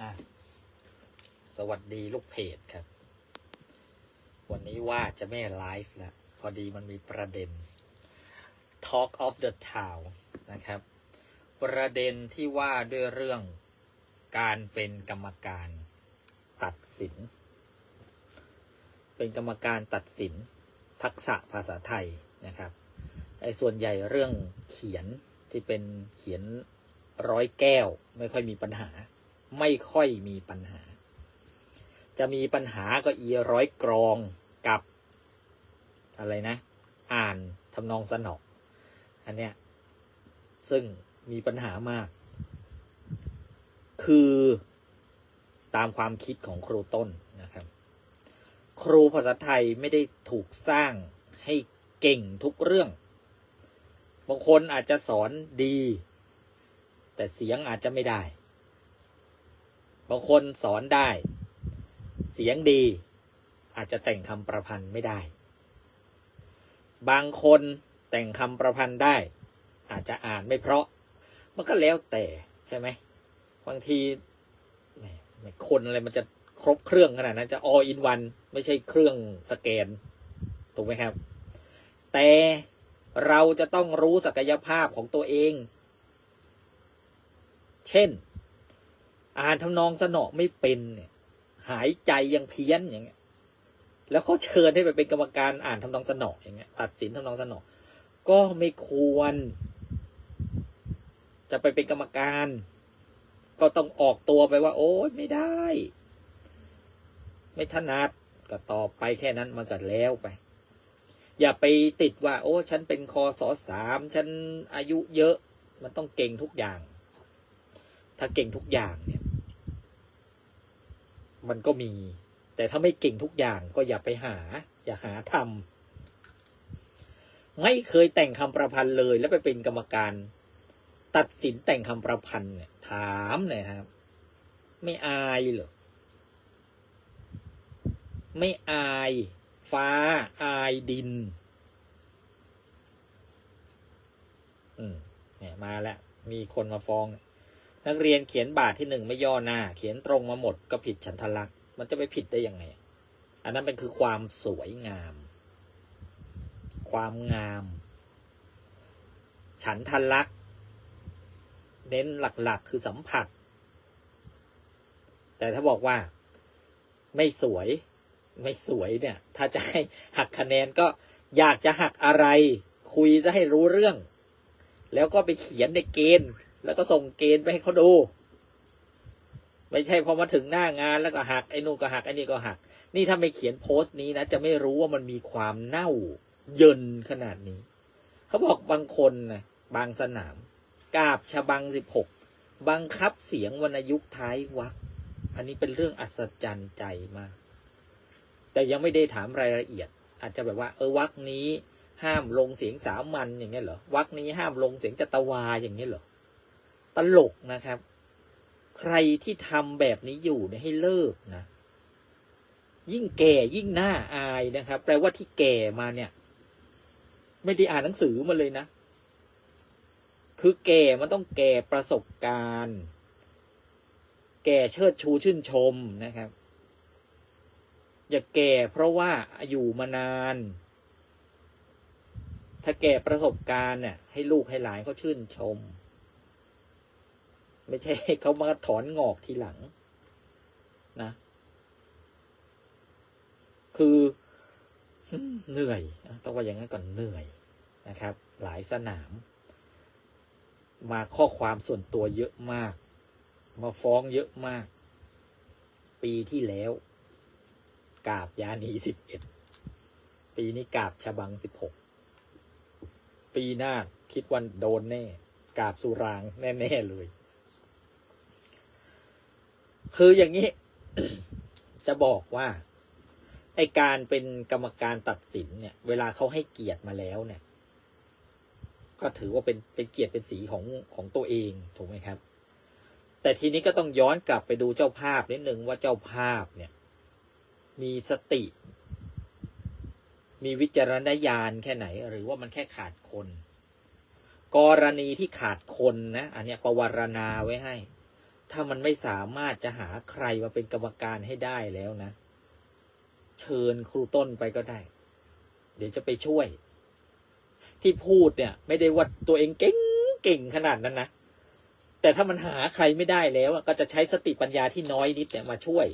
อะสวัสดีลูกเพจครับ วันนี้ว่าจะไม่ไลฟ์แล้ว พอดีมันมีประเด็น Talk of the Town นะครับ ประเด็นที่ว่าด้วยเรื่องการเป็นกรรมการตัดสิน เป็นกรรมการตัดสิน ทักษะภาษาไทยนะครับไอ้ส่วนใหญ่เรื่องเขียนที่เป็นเขียนร้อยแก้วไม่ค่อยมีปัญหา ไม่ค่อยมีปัญหา จะมีปัญหาก็อีร้อยกรองกับอะไรนะ อ่านทำนองสนอกอันเนี้ยซึ่งมีปัญหามาก คือตามความคิดของครูต้นนะครับ ครูภาษาไทยไม่ได้ถูกสร้างให้เก่งทุกเรื่อง บางคนอาจจะสอนดี แต่เสียงอาจจะไม่ได้างคนสอนได้ เสียงดี อาจจะแต่งคำประพันธ์ไม่ได้ บางคนแต่งคำประพันธ์ได้ อาจจะอ่านไม่เพราะ มันก็แล้วแต่ใช่ไหมบางทีคนอะไรมันจะครบเครื่องขนาดนั้นจะ all in one ไม่ใช่เครื่องสแกน ถูกไหมครับ แต่เราจะต้องรู้ศักยภาพของตัวเอง เช่น อ่านทำนองสนอไม่เป็นเนี่ย หายใจยังเพี้ยนอย่างเงี้ย แล้วเขาเชิญให้ไปเป็นกรรมการอ่านทำนองสนออย่างเงี้ย ตัดสินทำนองสนอก็ไม่ควร จะไปเป็นกรรมการ ก็ต้องออกตัวไปว่า โอ๊ยไม่ได้ ไม่ถนัดก็ตอบไปแค่นั้นมันก็แล้วไป อย่าไปติดว่า โอ้ฉันเป็นคอสอสามฉันอายุเยอะ มันต้องเก่งทุกอย่าง ถ้าเก่งทุกอย่างเนี่ย มันก็มี แต่ถ้าไม่เก่งทุกอย่างก็อย่าไปหา อย่าหาทำไม่เคยแต่งคำประพันธ์เลย แล้วไปเป็นกรรมการ ตัดสินแต่งคำประพันธ์เนี่ย ถามหน่อยครับ ไม่อายเหรอไม่อาย ฟ้า อายดิน อืมเนี่ยมาแล้ว มีคนมาฟ้อง นักเรียนเขียนบาทที่หนึ่งไม่ย่อหน้า เขียนตรงมาหมดก็ผิดฉันทลักษณ์มันจะไปผิดได้ยังไง อันนั้นเป็นคือความสวยงาม ความงาม ฉันทลักษณ์เน้นหลักๆคือสัมผัส แต่ถ้าบอกว่าไม่สวย ไม่สวยเนี่ย ถ้าจะให้หักคะแนนก็อยากจะหักอะไร คุยจะให้รู้เรื่อง แล้วก็ไปเขียนในเกณฑ์ แล้วก็ส่งเกณฑ์ไปให้เขาดู ไม่ใช่พอมาถึงหน้างานแล้วก็หักไอ้นู่นก็หักไอ้นี่ก็หัก นี่ถ้าไม่เขียนโพสต์นี้นะจะไม่รู้ว่ามันมีความเน่าเยินขนาดนี้ เขาบอกบางคนนะบางสนาม กาบชบังสิบหกบังคับเสียงวรรณยุกต์ท้ายวักอันนี้เป็นเรื่องอัศจรรย์ใจมาก แต่ยังไม่ได้ถามรายละเอียด อาจจะแบบว่า เออวักนี้ห้ามลงเสียงสามัญอย่างเงี้ยเหรอวักนี้ห้ามลงเสียงจัตวาอย่างเงี้ยเหรอ ตลกนะครับ ใครที่ทำแบบนี้อยู่เนี่ยให้เลิกนะ ยิ่งแก่ยิ่งหน้าอายนะครับ แปลว่าที่แก่มาเนี่ย ไม่ได้อ่านหนังสือมาเลยนะ คือแก่มันต้องแก่ประสบการณ์ แก่เชิดชูชื่นชมนะครับ อย่าแก่เพราะว่าอยู่มานานถ้าแก่ประสบการณ์เนี่ยให้ลูกให้หลานเขาชื่นชม ไม่ใช่ให้เขามาถอนงอกทีหลัง นะ คือเหนื่อยต้องว่าอย่างนั้นก่อนเหนื่อยนะครับ หลายสนาม มาข้อความส่วนตัวเยอะมาก มาฟ้องเยอะมาก ปีที่แล้ว กาบยานีสิบเอ็ดปีนี้กาบชะบังสิบหกปีหน้าคิดวันโดนแน่ กาบสุรางแน่ ๆ เลย คืออย่างนี้ จะบอกว่า ไอการเป็นกรรมการตัดสินเนี่ย เวลาเขาให้เกียรติมาแล้วเนี่ย ก็ถือว่าเป็นเป็นเกียรติเป็นสีของของตัวเองถูกไหมครับ แต่ทีนี้ก็ต้องย้อนกลับไปดูเจ้าภาพนิดนึงว่าเจ้าภาพเนี่ย มีสติ มีวิจารณญาณแค่ไหน หรือว่ามันแค่ขาดคน กรณีที่ขาดคนนะอันเนี้ยประวารณาไว้ให้ ถ้ามันไม่สามารถจะหาใครมาเป็นกรรมการให้ได้แล้วนะ เชิญครูต้นไปก็ได้ เดี๋ยวจะไปช่วย ที่พูดเนี่ย ไม่ได้ว่าตัวเองเก่งเก่งขนาดนั้นนะแต่ถ้ามันหาใครไม่ได้แล้วก็จะใช้สติปัญญาที่น้อยนิดเนี่ยมาช่วย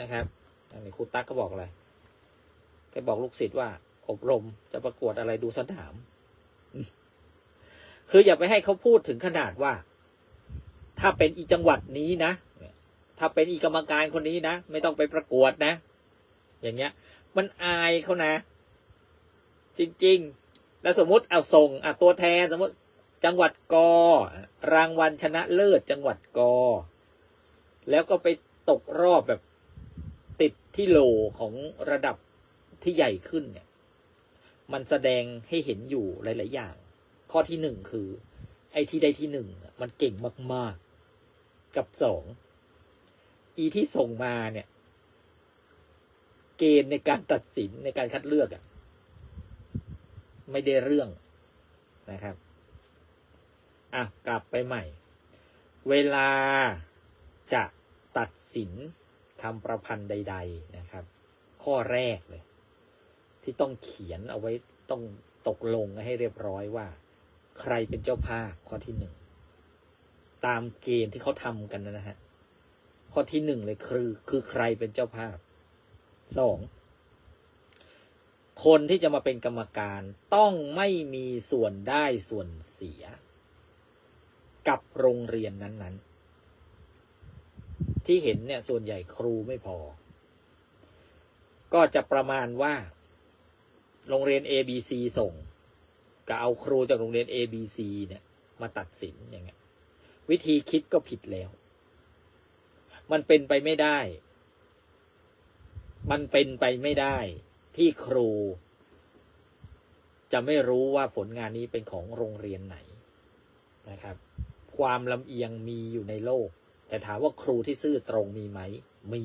นะครับอันนี้ครูตั๊กก็บอกอะไรก็บอกลูกศิษย์ว่า อบรมจะประกวดอะไรดูสนาม คืออย่าไปให้เขาพูดถึงขนาดว่า ถ้าเป็นอีจังหวัดนี้นะ ถ้าเป็นอีกรรมการคนนี้นะ ไม่ต้องไปประกวดนะ อย่างเงี้ย มันอายเขานะ จริง ๆ แล้วสมมติเอาส่งอะตัวแทนสมมติจังหวัดกอรางวัลชนะเลิศจังหวัดกอ แล้วก็ไปตกรอบแบบติดที่โลของระดับที่ใหญ่ขึ้นเนี่ย มันแสดงให้เห็นอยู่หลาย ๆ อย่าง ข้อที่หนึ่งคือ ไอ้ที่ได้ที่หนึ่งมันเก่งมาก ๆ กับสองอีที่ส่งมาเนี่ย เกณฑ์ในการตัดสินในการคัดเลือกอะไม่ได้เรื่องนะครับ อะ กลับไปใหม่ เวลาจะตัดสินคำประพันธ์ใด ๆนะครับ ข้อแรกเลย ที่ต้องเขียนเอาไว้ต้องตกลงให้เรียบร้อยว่า ใครเป็นเจ้าภาพข้อที่หนึ่ง ตามเกณฑ์ที่เขาทำกันนะฮะ ข้อที่หนึ่งเลยคือคือใครเป็นเจ้าภาพสองคนที่จะมาเป็นกรรมการต้องไม่มีส่วนได้ส่วนเสีย กับโรงเรียนนั้น ๆ ที่เห็นเนี่ยส่วนใหญ่ครูไม่พอ ก็จะประมาณว่า โรงเรียน A B C ส่ง ก็เอาครูจากโรงเรียน A B C เนี่ย มาตัดสินอย่างเงี้ย วิธีคิดก็ผิดแล้ว มันเป็นไปไม่ได้ มันเป็นไปไม่ได้ ที่ครู จะไม่รู้ว่าผลงานนี้เป็นของโรงเรียนไหนนะครับ ความลำเอียงมีอยู่ในโลก แต่ถามว่าครูที่ซื่อตรงมีไหม มี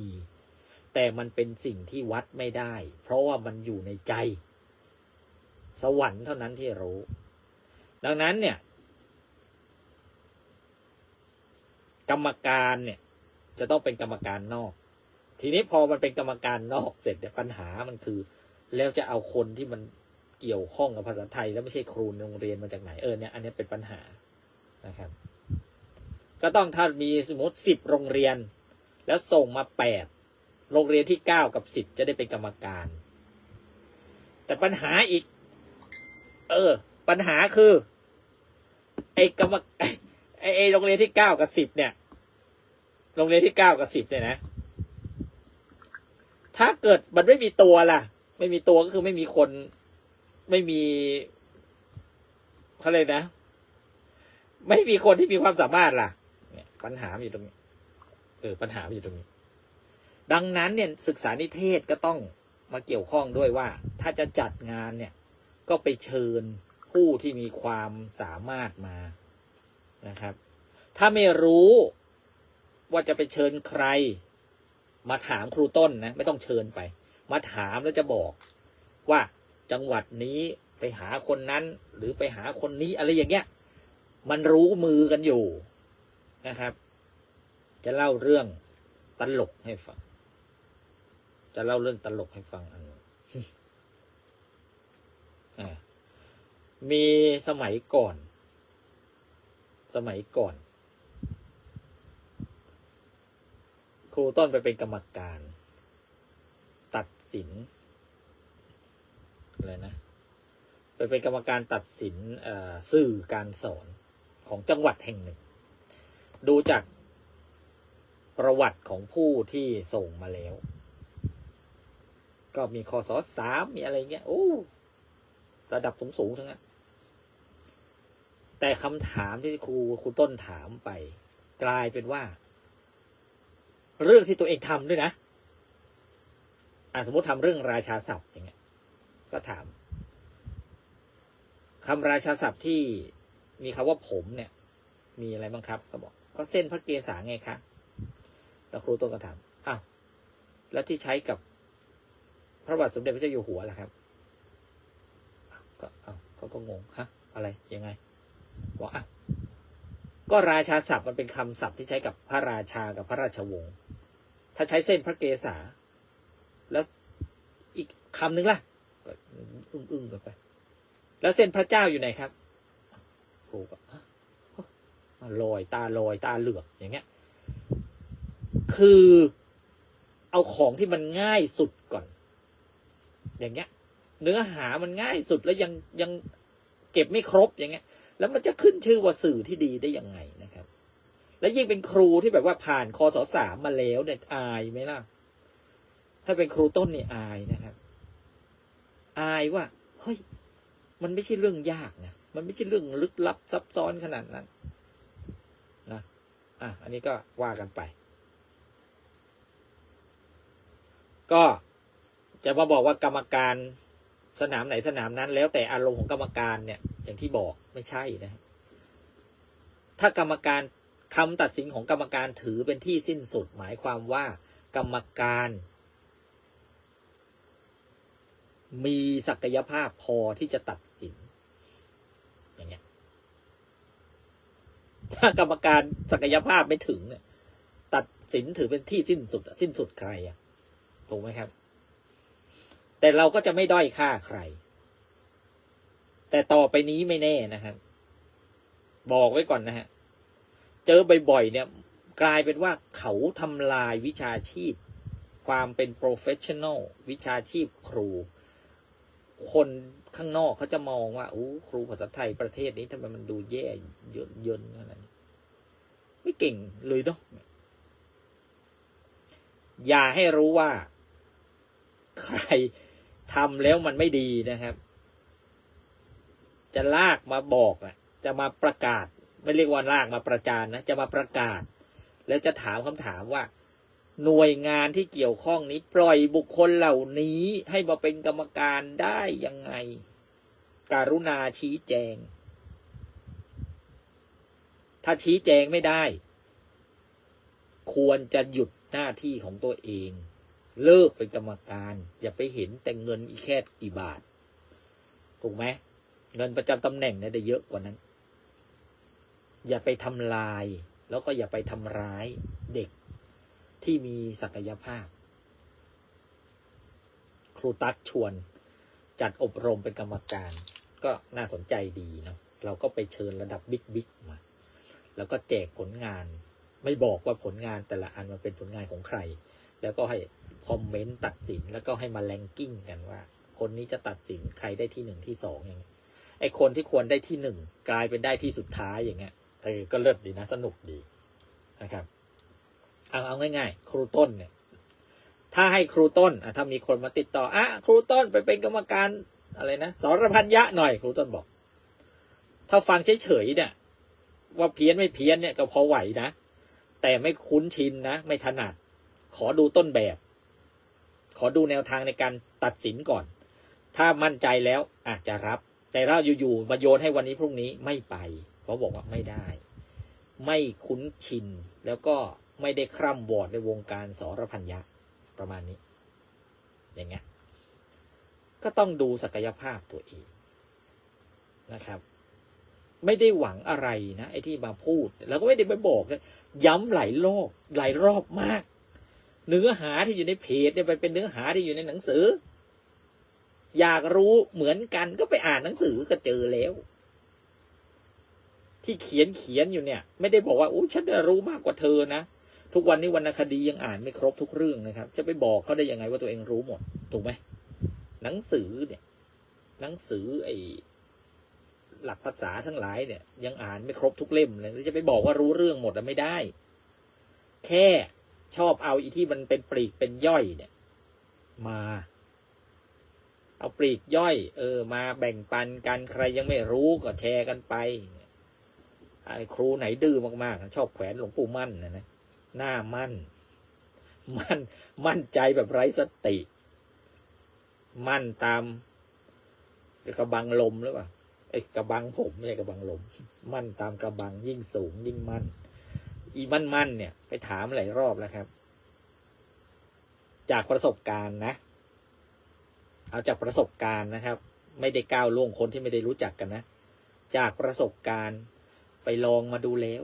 แต่มันเป็นสิ่งที่วัดไม่ได้ เพราะว่ามันอยู่ในใจ สวรรค์เท่านั้นที่รู้ ดังนั้นเนี่ย กรรมการเนี่ย จะต้องเป็นกรรมการนอก ทีนี้พอมันเป็นกรรมการนอกเสร็จเนี่ยปัญหามันคือ แล้วจะเอาคนที่มันเกี่ยวข้องกับภาษาไทย แล้วไม่ใช่ครูโรงเรียนมาจากไหนเออเนี่ยอันนี้เป็นปัญหานะครับ ก็ต้องถ้ามีสมมติสิบโรงเรียน แล้วส่งมาแปดโรงเรียนที่เก้ากับสิบจะได้เป็นกรรมการ แต่ปัญหาอีก เออ ปัญหาคือ ไอ้กรรมไอ้ไอ้โรงเรียนที่เก้ากับสิบเนี่ย โรงเรียนที่เก้ากับสิบเนี่ยนะ ถ้าเกิดมันไม่มีตัวล่ะ ไม่มีตัวก็คือไม่มีคน ไม่มีเขาเลยนะ ไม่มีคนที่มีความสามารถล่ะ เนี่ย ปัญหาอยู่ตรงนี้ เออ ปัญหาอยู่ตรงนี้ ดังนั้นเนี่ยศึกษานิเทศก็ต้องมาเกี่ยวข้องด้วยว่า ถ้าจะจัดงานเนี่ย ก็ไปเชิญผู้ที่มีความสามารถมานะครับ ถ้าไม่รู้ ว่าจะไปเชิญใคร มาถามครูต้นนะ ไม่ต้องเชิญไป มาถามแล้วจะบอก ว่าจังหวัดนี้ไปหาคนนั้น หรือไปหาคนนี้อะไรอย่างเงี้ย มันรู้มือกันอยู่นะครับ จะเล่าเรื่องตลกให้ฟัง จะเล่าเรื่องตลกให้ฟังอันนึ่งมีสมัยก่อน สมัยก่อน ครูต้นไปเป็นกรรมการ ตัดสินอะไรนะไปเป็นกรรมการตัดสินสื่อการสอนของจังหวัดแห่งหนึ่ง ดูจากประวัติของผู้ที่ส่งมาแล้ว ก็มีคอสอสามมีอะไรเงี้ยโอ้ระดับสูงๆทั้งนั้นแต่คำถามที่ครูครูต้นถามไป กลายเป็นว่า เรื่องที่ตัวเองทำด้วยนะอะสมมติทำเรื่องราชาศัพท์อย่างเงี้ย ก็ถามคำราชาศัพท์ที่มีคำว่าผมเนี่ย มีอะไรบ้างครับ ก็บอก ก็เส้นพระเกศาไงคะแล้วครูต้นก็ถามอ้าวแล้วที่ใช้กับพระบาทสมเด็จพระเจ้าอยู่หัวล่ะครับก็อ้าวเขาก็งงฮะอะไรยังไงบอกอะก็ราชาศัพท์มันเป็นคำศัพท์ที่ใช้กับพระราชากับพระราชวงศ์ ถ้าใช้เส้นพระเกศา แล้วอีกคำหนึ่งล่ะก็อึ้งอึ้งๆกันไป แล้วเส้นพระเจ้าอยู่ไหนครับครูก็ลอยตาลอยตาเหลือกอย่างเงี้ย คือเอาของที่มันง่ายสุดก่อน อย่างเงี้ย เนื้อหามันง่ายสุดแล้วยังยังเก็บไม่ครบอย่างเงี้ย แล้วมันจะขึ้นชื่อว่าสื่อที่ดีได้ยังไง แล้วยิ่งเป็นครูที่แบบว่าผ่านคอสสามมาแล้วเนี่ยอายไหมล่ะ ถ้าเป็นครูต้นเนี่ยอายนะครับ อายว่าเฮ้ยมันไม่ใช่เรื่องยากนะมันไม่ใช่เรื่องลึกลับซับซ้อนขนาดนั้นนะอะอันนี้ก็ว่ากันไป ก็จะมาบอกว่ากรรมการสนามไหนสนามนั้น แล้วแต่อารมณ์ของกรรมการเนี่ย อย่างที่บอกไม่ใช่นะถ้ากรรมการ คำตัดสินของกรรมการถือเป็นที่สิ้นสุด หมายความว่า กรรมการ มีศักยภาพพอที่จะตัดสิน อย่างเงี้ย ถ้ากรรมการศักยภาพไม่ถึงเนี่ยตัดสินถือเป็นที่สิ้นสุด สิ้นสุดใครอะถูกไหมครับ แต่เราก็จะไม่ด้อยค่าใคร แต่ต่อไปนี้ไม่แน่นะครับ บอกไว้ก่อนนะฮะ เจอบ่อยๆเนี่ยกลายเป็นว่าเขาทำลายวิชาชีพ ความเป็น professional วิชาชีพครู คนข้างนอกเขาจะมองว่าโอ้ครูภาษาไทยประเทศนี้ทำไมมันดูแย่เยินยนขนาดนี้ไม่เก่งเลยเนาะอย่าให้รู้ว่า ใครทำแล้วมันไม่ดีนะครับ จะลากมาบอกนะจะมาประกาศ ไม่เรียกว่าลากมาประจานนะจะมาประกาศ แล้วจะถามคำถามว่า หน่วยงานที่เกี่ยวข้องนี้ปล่อยบุคคลเหล่านี้ให้มาเป็นกรรมการได้ยังไง การุณาชี้แจง ถ้าชี้แจงไม่ได้ ควรจะหยุดหน้าที่ของตัวเอง เลิกเป็นกรรมการ อย่าไปเห็นแต่เงินอีแค่กี่บาทถูกไหมเงินประจำตำแหน่งเนี่ยได้เยอะกว่านั้น อย่าไปทำลาย แล้วก็อย่าไปทำร้ายเด็กที่มีศักยภาพ ครูตั๊กชวน จัดอบรมเป็นกรรมการ ก็น่าสนใจดีเนาะเราก็ไปเชิญระดับบิ๊กบิ๊กมา แล้วก็แจกผลงาน ไม่บอกว่าผลงานแต่ละอันมันเป็นผลงานของใคร แล้วก็ให้คอมเมนต์ตัดสินแล้วก็ให้มาแรงกิ้งกันว่า คนนี้จะตัดสินใครได้ที่หนึ่งที่สองอย่างเงี้ไอคนที่ควรได้ที่หนึ่งกลายเป็นได้ที่สุดท้ายอย่างเงี้ย เออก็เลิศดีนะ สนุกดีนะครับ เอาเอาง่ายๆ ครูต้นเนี่ย ถ้าให้ครูต้นอะถ้ามีคนมาติดต่ออะครูต้นไปเป็นกรรมการอะไรนะสรพันยะหน่อยครูต้นบอก ถ้าฟังเฉยๆเนี่ยว่าเพี้ยนไม่เพี้ยนเนี่ยก็พอไหวนะ แต่ไม่คุ้นชินนะ ไม่ถนัด ขอดูต้นแบบ ขอดูแนวทางในการตัดสินก่อน ถ้ามั่นใจแล้วอาจจะรับ แต่เราอยู่ๆมาโยนให้วันนี้พรุ่งนี้ไม่ไป เพราบอกว่าไม่ได้ ไม่คุ้นชิน แล้วก็ไม่ได้คร่ำวอดในวงการสรพันยะประมาณนี้ อย่างเงี้ย ก็ต้องดูศักยภาพตัวเองนะครับ ไม่ได้หวังอะไรนะไอ้ที่มาพูด แล้วก็ไม่ได้ไปบอกนะย้ำหลายรอบหลายรอบมาก เนื้อหาที่อยู่ในเพจเนี่ยไปเป็นเนื้อหาที่อยู่ในหนังสือ อยากรู้เหมือนกันก็ไปอ่านหนังสือก็เจอแล้ว ที่เขียนเขียนอยู่เนี่ย ไม่ได้บอกว่าอู้ฉันรู้มากกว่าเธอนะทุกวันนี้วรรณคดียังอ่านไม่ครบทุกเรื่องนะครับ จะไปบอกเขาได้ยังไงว่าตัวเองรู้หมด ถูกไหมหนังสือเนี่ย หนังสือไอ้หลักภาษาทั้งหลายเนี่ย ยังอ่านไม่ครบทุกเล่มเลยจะไปบอกว่ารู้เรื่องหมดอะไม่ได้ แค่ชอบเอาอีที่มันเป็นปลีกเป็นย่อยเนี่ย มา เอาปลีกย่อย เออ มาแบ่งปันกันใครยังไม่รู้ก็แชร์กันไป ครูไหนดื้อมากๆ ชอบแขวนหลวงปู่มั่นนะนะหน้ามั่น มั่น มั่นใจแบบไร้สติ มั่นตามกระบังลมหรือเปล่าไอ้กระบังผมไม่ใช่กระบังลม มั่นตามกระบังยิ่งสูงยิ่งมั่น อีมั่นมั่นเนี่ย ไปถามหลายรอบแล้วครับ จากประสบการณ์นะ เอาจากประสบการณ์นะครับ ไม่ได้ก้าวล่วงคนที่ไม่ได้รู้จักกันนะ จากประสบการณ์ ไปลองมาดูแล้ว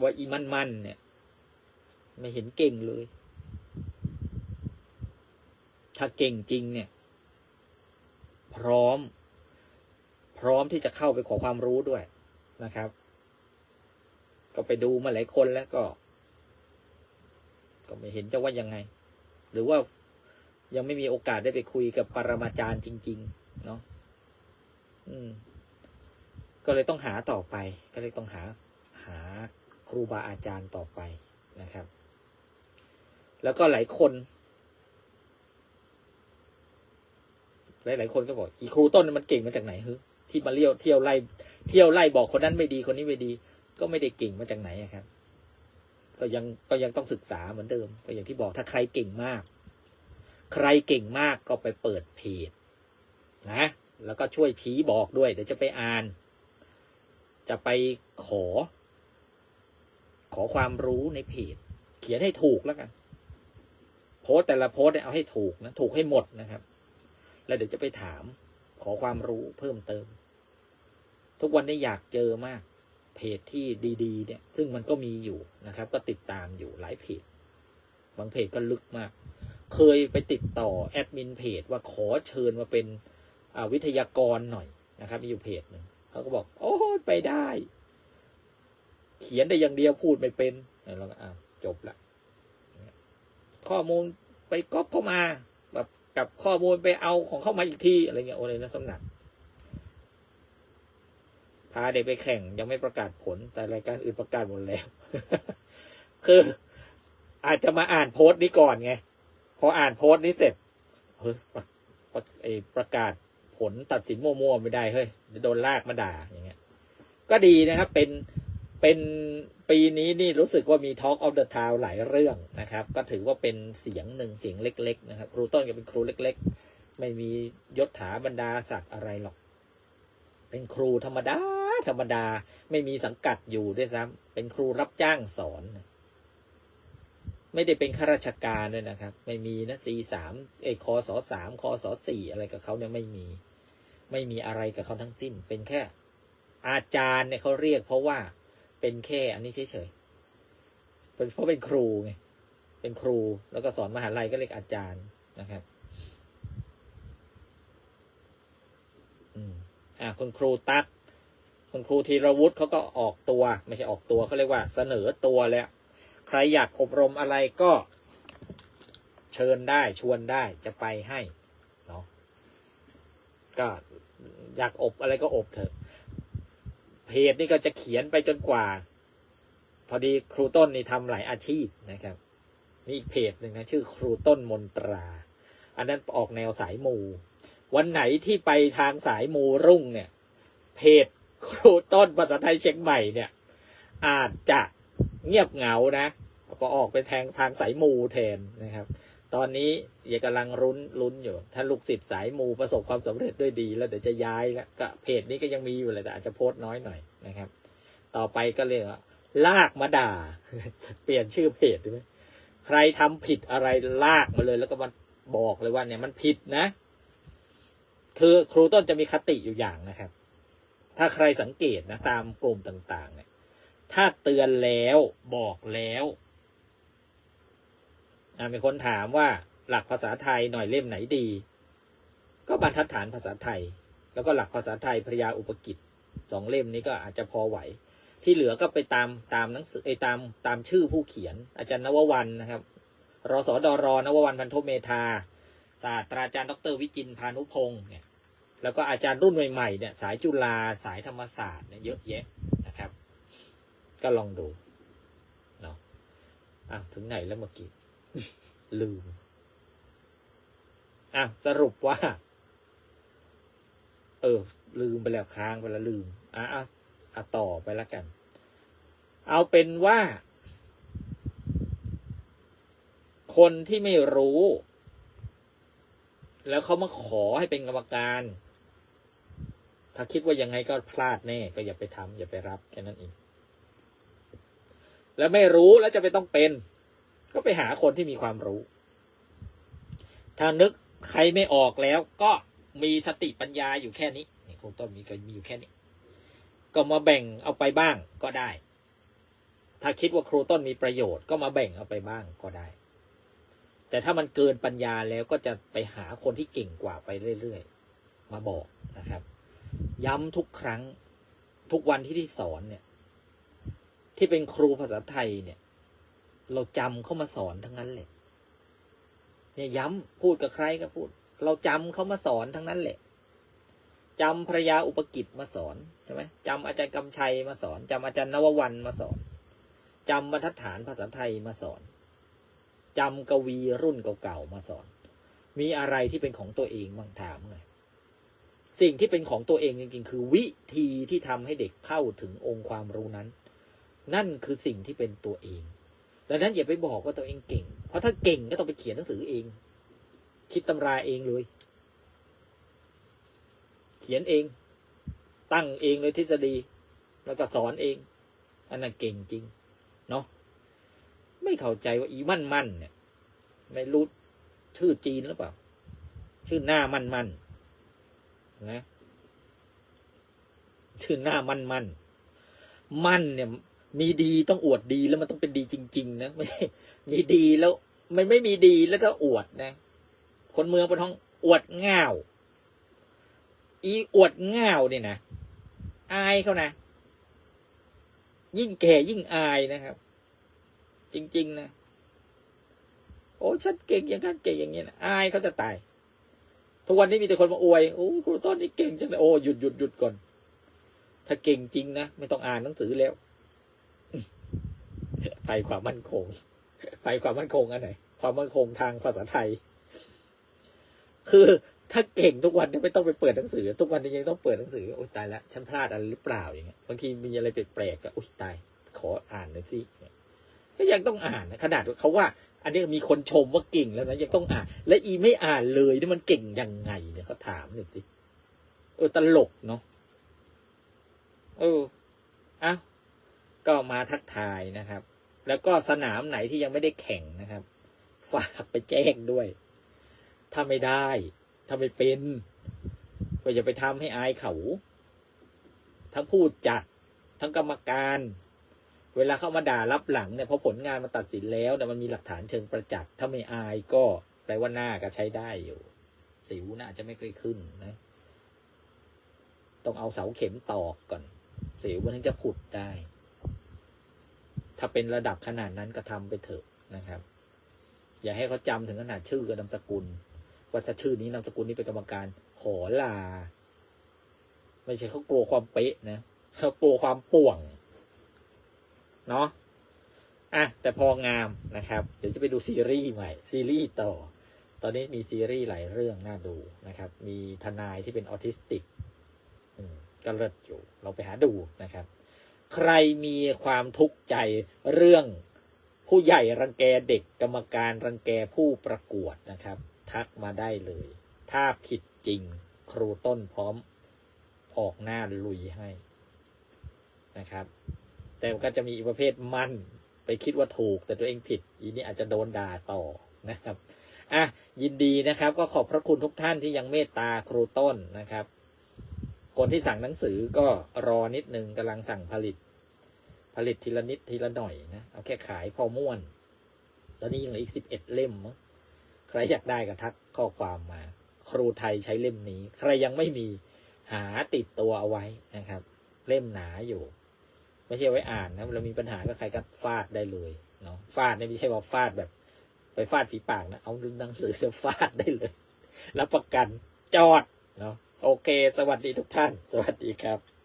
ว่าอีมันมันเนี่ย ไม่เห็นเก่งเลย ถ้าเก่งจริงเนี่ย พร้อม พร้อมที่จะเข้าไปขอความรู้ด้วยนะครับ ก็ไปดูมาหลายคนแล้วก็ ก็ไม่เห็นจะว่ายังไง หรือว่ายังไม่มีโอกาสได้ไปคุยกับปรมาจารย์จริง ๆ เนาะอืม ก็เลยต้องหาต่อไป ก็เลยต้องหาหาครูบาอาจารย์ต่อไปนะครับ แล้วก็หลายคน หลายหลายคนก็บอก อีครูต้นมันเก่งมาจากไหนฮึที่มาเลี้ยวเที่ยวไล่เที่ยวไล่บอกคนนั้นไม่ดีคนนี้ไม่ดี ก็ไม่ได้เก่งมาจากไหนครับ ก็ยังก็ยังต้องศึกษาเหมือนเดิมก็อย่างที่บอกถ้าใครเก่งมาก ใครเก่งมากก็ไปเปิดเพจนะ แล้วก็ช่วยชี้บอกด้วย เดี๋ยวจะไปอ่าน จะไปขอ ขอความรู้ในเพจ เขียนให้ถูกแล้วกัน โพสต์แต่ละโพสต์เนี่ยเอาให้ถูกนะถูกให้หมดนะครับ แล้วเดี๋ยวจะไปถามขอความรู้เพิ่มเติม ทุกวันนี้อยากเจอมาก เพจที่ดีๆ เนี่ย ซึ่งมันก็มีอยู่นะครับ ก็ติดตามอยู่หลายเพจ บางเพจก็ลึกมาก เคยไปติดต่อแอดมินเพจว่าขอเชิญมาเป็นวิทยากรหน่อยนะครับ มีอยู่เพจหนึ่ง เขาก็บอก โอ้ไปได้ เขียนได้อย่างเดียวพูดไม่เป็นแล้วก็อ่าจบละข้อมูลไปก๊อปเข้ามา แบบกับข้อมูลไปเอาของเข้ามาอีกทีอะไรเงี้ยโอ้เลยนะสำนักพาเด็กไปแข่งยังไม่ประกาศผล แต่รายการอื่นประกาศหมดแล้ว คืออาจจะมาอ่านโพสต์นี้ก่อนไง พออ่านโพสต์นี้เสร็จเฮ้ยไอประกาศ ผลตัดสินมั่วๆไม่ได้เฮ้ยโดนลากมาด่าอย่างเงี้ย ก็ดีนะครับเป็นเป็นปีนี้นี่รู้สึกว่ามี Talk of the Town หลายเรื่องนะครับ ก็ถือว่าเป็นเสียงหนึ่งเสียงเล็ก ๆ นะครับ ครูต้นก็เป็นครูเล็ก ๆ ไม่มียศถาบรรดาศักดิ์อะไรหรอก เป็นครูธรรมดา ธรรมดา ไม่มีสังกัดอยู่ด้วยซ้ำเป็นครูรับจ้างสอน ไม่ได้เป็นข้าราชการด้วยนะครับ ไม่มีนะซีสามเอยคอสอสามคอสอสี่อะไรกับเขาเนี่ยไม่มี ไม่มีอะไรกับเขาทั้งสิ้น เป็นแค่ อาจารย์เนี่ยเขาเรียก เพราะว่าเป็นแค่อันนี้เฉยๆเป็นเพราะเป็นครูไงเป็นครูแล้วก็สอนมหาลัยก็เรียกอาจารย์นะครับ อืมอ่าคุณครูตั๊กคุณครูธีรวุฒิเขาก็ออกตัว ไม่ใช่ออกตัวเขาเรียกว่า เสนอตัวแล้ว ใครอยากอบรมอะไรก็ เชิญได้ชวนได้จะไปให้ ก็อยากอบอะไรก็อบเถอะ เพจนี่ก็จะเขียนไปจนกว่า พอดีครูต้นนี่ทำหลายอาชีพนะครับ มีอีกเพจหนึ่งนะ ชื่อครูต้นมนตรา อันนั้นออกแนวสายมู วันไหนที่ไปทางสายมูรุ่งเนี่ย เพจครูต้นภาษาไทยเชียงใหม่เนี่ย อาจจะเงียบเหงานะพอออกเป็นทงทางสายมูแทนนะครับ ตอนนี้ย่ากำลังรุ้นลุ้นอยู่ ถ้าลูกศิษย์สายมูประสบความสำเร็จด้วยดี แล้วเดี๋ยวจะย้ายแล้วก็เพจนี้ก็ยังมีอยู่เลยแต่อาจจะโพสต์น้อยหน่อยนะครับ ต่อไปก็เรียกว่าลากมาด่า เปลี่ยนชื่อเพจได้ไหมใครทำผิดอะไรลากมาเลย แล้วก็มาบอกเลยว่าเนี่ยมันผิดนะ คือครูต้นจะมีคติอยู่อย่างนะครับ ถ้าใครสังเกตนะตามกลุ่มต่าง ๆ เนี่ย ถ้าเตือนแล้วบอกแล้ว มีคนถามว่าหลักภาษาไทยหน่อยเล่มไหนดี ก็บรรทัดฐานภาษาไทย แล้วก็หลักภาษาไทยพระยาอุปกิจสองเล่มนี้ก็อาจจะพอไหว ที่เหลือก็ไปตามตามหนังสือไอ้ตามตามชื่อผู้เขียน อาจารย์นววันนะครับรสดรนววันพันธุเมธาศาสตราจารย์ดรวิจินพานุพงศ์เนี่ยแล้วก็อาจารย์รุ่นใหม่ๆเนี่ยสายจุฬาสายธรรมศาสตร์เนี่ยเยอะแยะนะครับ ก็ลองดูเนาะอะถึงไหนแล้วเมื่อกี้ ลืม อะ สรุปว่า เออ ลืมไปแล้วค้างไปแล้วลืม อะอะอะต่อไปแล้วกัน เอาเป็นว่า คนที่ไม่รู้ แล้วเขามาขอให้เป็นกรรมการ ถ้าคิดว่ายังไงก็พลาดแน่ ก็อย่าไปทำอย่าไปรับแค่นั้นเองแล้วไม่รู้แล้วจะไปต้องเป็น ก็ไปหาคนที่มีความรู้ ถ้านึกใครไม่ออกแล้วก็มีสติปัญญาอยู่แค่นี้นี่คงต้นมีก็มีอยู่แค่นี้ ก็มาแบ่งเอาไปบ้างก็ได้ ถ้าคิดว่าครูต้นมีประโยชน์ก็มาแบ่งเอาไปบ้างก็ได้ แต่ถ้ามันเกินปัญญาแล้วก็จะไปหาคนที่เก่งกว่าไปเรื่อยๆ มาบอกนะครับ ย้ำทุกครั้งทุกวันที่ที่สอนเนี่ย ที่เป็นครูภาษาไทยเนี่ย เราจำเข้ามาสอนทั้งนั้นเลยเนี่ยย้ำพูดกับใครก็พูด เราจำเขามาสอนทั้งนั้นแหละจำพระยาอุปกิจมาสอนใช่ไหมจำอาจารย์กำชัยมาสอนจำอาจารย์นววันมาสอนจำบรรทัดฐานภาษาไทยมาสอนจำกวีรุ่นเก่าๆมาสอน มีอะไรที่เป็นของตัวเองบ้างถามหน่อยสิ่งที่เป็นของตัวเองจริงๆ คือวิธีที่ทำให้เด็กเข้าถึงองค์ความรู้นั้น นั่นคือสิ่งที่เป็นตัวเอง ดังนั้นอย่าไปบอกว่าตัวเองเก่ง เพราะถ้าเก่งก็ต้องไปเขียนหนังสือเอง คิดตำราเองเลย เขียนเอง ตั้งเองเลยทฤษฎี แล้วก็สอนเอง อันนั้นเก่งจริง เนาะ ไม่เข้าใจว่าอีมั่นมั่นเนี่ย ไม่รู้ชื่อจีนหรือเปล่า ชื่อหน้ามั่นมั่นนะ ชื่อหน้ามั่นมั่น มั่นเนี่ย มีดีต้องอวดดีแล้วมันต้องเป็นดีจริง ๆ นะไม่มีดีแล้วมันไม่มีดีแล้วก็อวดนะ คนเมืองบนท้องอวดง่าวอีอวดง่าวเนี่ยนะอายเขานะ ยิ่งแก่ยิ่งอายนะครับ จริง ๆ นะโอ้ฉันเก่งอย่างนั้นเก่งอย่างนี้นะอายเขาจะตาย ทุกวันนี้มีแต่คนมาอวยโอ้ครูต้นนี่เก่งจังเลยโอ้หยุดหยุดหยุดก่อน ถ้าเก่งจริงนะไม่ต้องอ่านหนังสือแล้ว ไปความมั่นคงไปความมั่นคงอันไหน ความมั่นคงทางภาษาไทย คือถ้าเก่งทุกวันไม่ต้องไปเปิดหนังสือ ทุกวันนี้ยังต้องเปิดหนังสือโอ๊ยตายแล้วฉันพลาดอะไรหรือเปล่าอย่างเงี้ยบางทีมีอะไรแปลกๆก็โอ๊ยตาย ขออ่านหน่อยสิก็ยังต้องอ่านนะขนาดเขาว่า อันนี้มีคนชมว่าเก่งแล้วนะยังต้องอ่าน และอีไม่อ่านเลยนี่มันเก่งยังไงเนี่ยเขาถามหน่อยสิเออตลกเนาะเอออะก็มาทักทายนะครับ แล้วก็สนามไหนที่ยังไม่ได้แข่งนะครับ ฝากไปแจ้งด้วย ถ้าไม่ได้ ถ้าไม่เป็นก็อย่าไปทำให้อายเขา ทั้งผู้จัด ทั้งกรรมการ เวลาเข้ามาด่ารับหลังเนี่ยพอผลงานมาตัดสินแล้วเนี่ยมันมีหลักฐานเชิงประจักษ์ถ้าไม่อายก็แปลว่าหน้าก็ใช้ได้อยู่ สิวน่าจะไม่เคยขึ้นนะต้องเอาเสาเข็มตอกก่อน สิวมันถึงจะผุดได้ ถ้าเป็นระดับขนาดนั้นก็ทำไปเถอะนะครับ อย่าให้เขาจำถึงขนาดชื่อกับนามสกุลว่าถ้าชื่อนี้นามสกุลนี้เป็นกรรมการขอลา ไม่ใช่เขากลัวความเป๊ะนะเขากลัวความป่วง เนาะอะแต่พองามนะครับ เดี๋ยวจะไปดูซีรีส์ใหม่ ซีรีส์ต่อ ตอนนี้มีซีรีส์หลายเรื่องน่าดูนะครับ มีทนายที่เป็นออทิสติกก็เลิศอยู่เราไปหาดูนะครับ ใครมีความทุกข์ใจเรื่องผู้ใหญ่รังแกเด็กกรรมการรังแกผู้ประกวดนะครับ ทักมาได้เลย ถ้าผิดจริงครูต้นพร้อมออกหน้าลุยให้นะครับ แต่ก็จะมีอีกประเภทมันไปคิดว่าถูกแต่ตัวเองผิด อีนี้อาจจะโดนด่าต่อนะครับอะยินดีนะครับ ก็ขอบพระคุณทุกท่านที่ยังเมตตาครูต้นนะครับ คนที่สั่งหนังสือก็รอนิดนึงกำลังสั่งผลิต ผลิตทีละนิดทีละหน่อยนะ เอาแค่ขายพอม่วน ตอนนี้ยังเหลืออีกสิบเอ็ดเล่มมั้งใครอยากได้ก็ทักข้อความมา ครูไทยใช้เล่มนี้ ใครยังไม่มีหาติดตัวเอาไว้นะครับ เล่มหนาอยู่ ไม่ใช่ไว้อ่านนะเรามีปัญหาก็ใครก็ฟาดได้เลยเนาะฟาดเนี่ยไม่ใช่ว่าฟาดแบบ ไปฟาดฝีปากนะเอาหนังสือจะฟาดได้เลยรับประกันจอดเนาะ โอเค สวัสดีทุกท่าน สวัสดีครับ